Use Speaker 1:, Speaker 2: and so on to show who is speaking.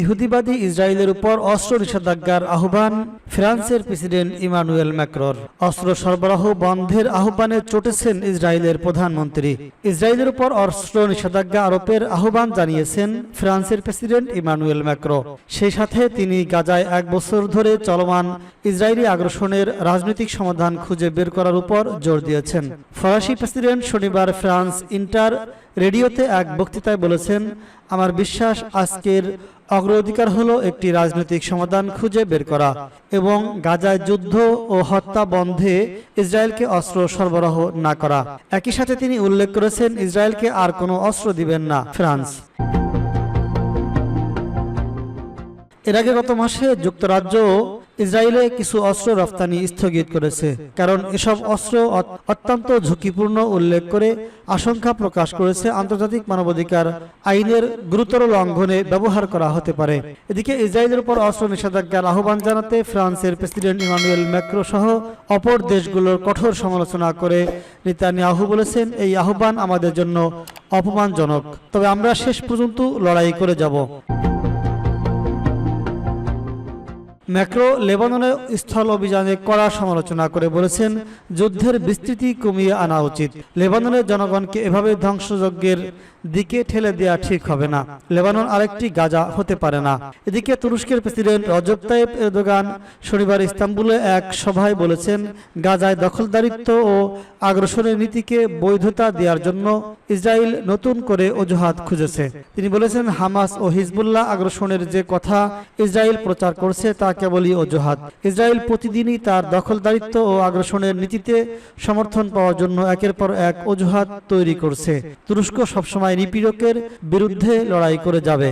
Speaker 1: ইহুদিবাদী ইসরায়েলের উপর অস্ত্র নিষেধাজ্ঞার আহ্বান ফ্রান্সের প্রেসিডেন্ট ইমানুয়েল ম্যাক্রর। অস্ত্র সরবরাহ বন্ধের আহ্বানে চটেছেন ইসরায়েলের প্রধানমন্ত্রী। ইসরায়েলের উপর অস্ত্র নিষেধাজ্ঞা আরোপের আহ্বান জানিয়েছেন ফ্রান্সের প্রেসিডেন্ট ইমানুয়েল ম্যাক্রো। সেই সাথে তিনি গাজায় এক বছর ধরে চলমান ইসরায়েলি আগ্রাসনের রাজনৈতিক সমাধান খুঁজে বের করার উপর জোর দিয়েছেন। ফরাসি প্রেসিডেন্ট শনিবার ফ্রান্স ইন্টার রেডিওতে এক বক্তৃতায় বলেছেন, আমার বিশ্বাস আজকের অগ্রাধিকার হলো একটি রাজনৈতিক সমাধান খুঁজে বের করা এবং গাজায় যুদ্ধ ও হত্যা বন্ধে ইসরায়েলকে অস্ত্র সরবরাহ না করা। একই সাথে তিনি উল্লেখ করেছেন, ইসরায়েলকে আর কোনো অস্ত্র দিবেন না ফ্রান্স। এর আগে গত মাসে যুক্তরাজ্য ইসরায়েলে কিছু অস্ত্র রফতানি স্থগিত করেছে, কারণ এসব অস্ত্র অত্যন্ত ঝুঁকিপূর্ণ উল্লেখ করে আশঙ্কা প্রকাশ করেছে আন্তর্জাতিক মানবাধিকার আইনের গুরুতর লঙ্ঘনে ব্যবহার করা হতে পারে। এদিকে ইসরায়েলের উপর অস্ত্র নিষেধাজ্ঞার আহ্বান জানাতে ফ্রান্সের প্রেসিডেন্ট ইমানুয়েল ম্যাক্রো সহ অপর দেশগুলোর কঠোর সমালোচনা করে নেতানিয়াহু বলেছেন, এই আহ্বান আমাদের জন্য অপমানজনক। তবে আমরা শেষ পর্যন্ত লড়াই করে যাব। ম্যাক্রো লেবাননে স্থল অভিযানে কড়া সমালোচনা করে বলেছেন, যুদ্ধের বিস্তৃতি কমিয়ে আনা উচিত। লেবাননের জনগণকে এভাবে ধ্বংসযজ্ঞের দিকে ঠেলে দেওয়া ঠিক হবে না। লেবানন আরেকটি গাজা হতে পারে না। এদিকে তুরস্কের প্রেসিডেন্ট রজব তাইপ এরদোগান শনিবার ইস্তাম্বুলে এক সভায় বলেছেন, গাজায় দখলদারিত্ব ও আগ্রাসনের নীতিকে বৈধতা দেওয়ার জন্য ইসরায়েল নতুন করে অজুহাত খুঁজেছে। তিনি বলেছেন, হামাস ও হিজবুল্লাহ আগ্রাসনের যে কথা ইসরায়েল প্রচার করছে, তা কেবলই অজুহাত। ইসরায়েল প্রতিদিনই তার দখলদারিত্ব ও আগ্রাসনের নীতিতে সমর্থন পাওয়ার জন্য একের পর এক অজুহাত তৈরি করছে। তুরস্ক সবসময় নিপীড়কের বিরুদ্ধে লড়াই করে যাবে।